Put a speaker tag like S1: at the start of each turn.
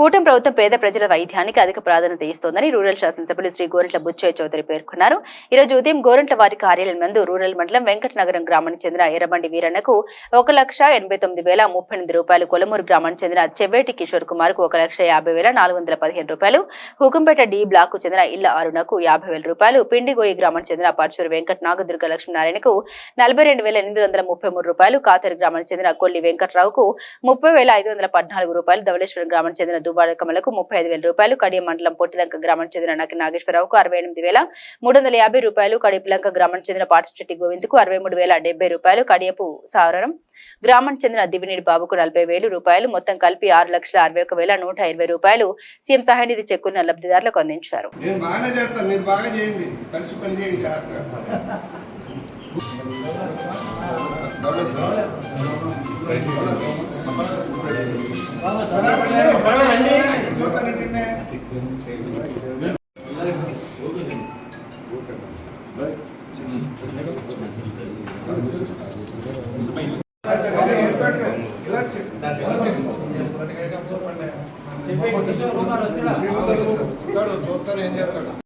S1: కూటమి ప్రభుత్వం పేద ప్రజల వైద్యానికి అధిక ప్రాధాన్యత ఇస్తోందని రూరల్ శాసనసభ్యులు శ్రీ గోరంట్ల బుచ్చయ్య చౌదరి పేర్కొన్నారు. ఈ రోజు ఉదయం గోరంట్ల వారి కార్యాలయం నందు రూరల్ మండలం వెంకటనగరం గ్రామానికి చెందిన ఎర్రబండి వీరన్నకు ఒక లక్ష ఎనభై తొమ్మిది వేల ముప్పై ఎనిమిది రూపాయలు కొలమూరు గ్రామానికి చెందిన చెవ్వేటి కిషోర్ కుమార్కు ఒక లక్ష యాభై వేల నాలుగు వందల పదిహేను రూపాయలు హుకుంపేట డి బ్లాక్కు చెందిన ఇళ్ళ అరుణకు యాభై వేల రూపాయలు పిండిగోయి గ్రామానికి చెందిన పరచూరు వెంకట నాగదుర్గ లక్ష్మీనారాయణకు నలభై రెండు వేల ఎనిమిది వందల ముప్పై మూడు రూపాయలు కాతరి గ్రామానికి చెందిన కొల్లి వెంకట్రావుకు ముప్పై వేల ఐదు వందల పద్నాలుగు రూపాయలు ధవళేశ్వరం గ్రామానికి చెందిన దుబాడ కమలకు ముప్పై ఐదు వేల రూపాయలు కడియం మండలం పొట్టిలంక గ్రామానికి చెందిన నకి నాగేశ్వరరావుకు అరవై ఎనిమిది వేల మూడు వందల యాభై రూపాయలు కడిపిలంక గ్రామానికి చెందిన పాటిశెట్టి గోవింద్కు అరవై మూడు వేల డెబ్బై రూపాయలు కడియపు సావరం గ్రామానికి చెందిన దివినీడి బాబుకు నలభై వేలు రూపాయలు మొత్తం కలిపి ఆరు లక్షల అరవై ఒక వేల నూట ఇరవై రూపాయలు సీఎం సహాయనిధి చెక్కున్న లబ్ధిదారులకు అందించారు.
S2: బాగా ఇలా చెప్పు. చూస్తాను ఏం చేస్తాడు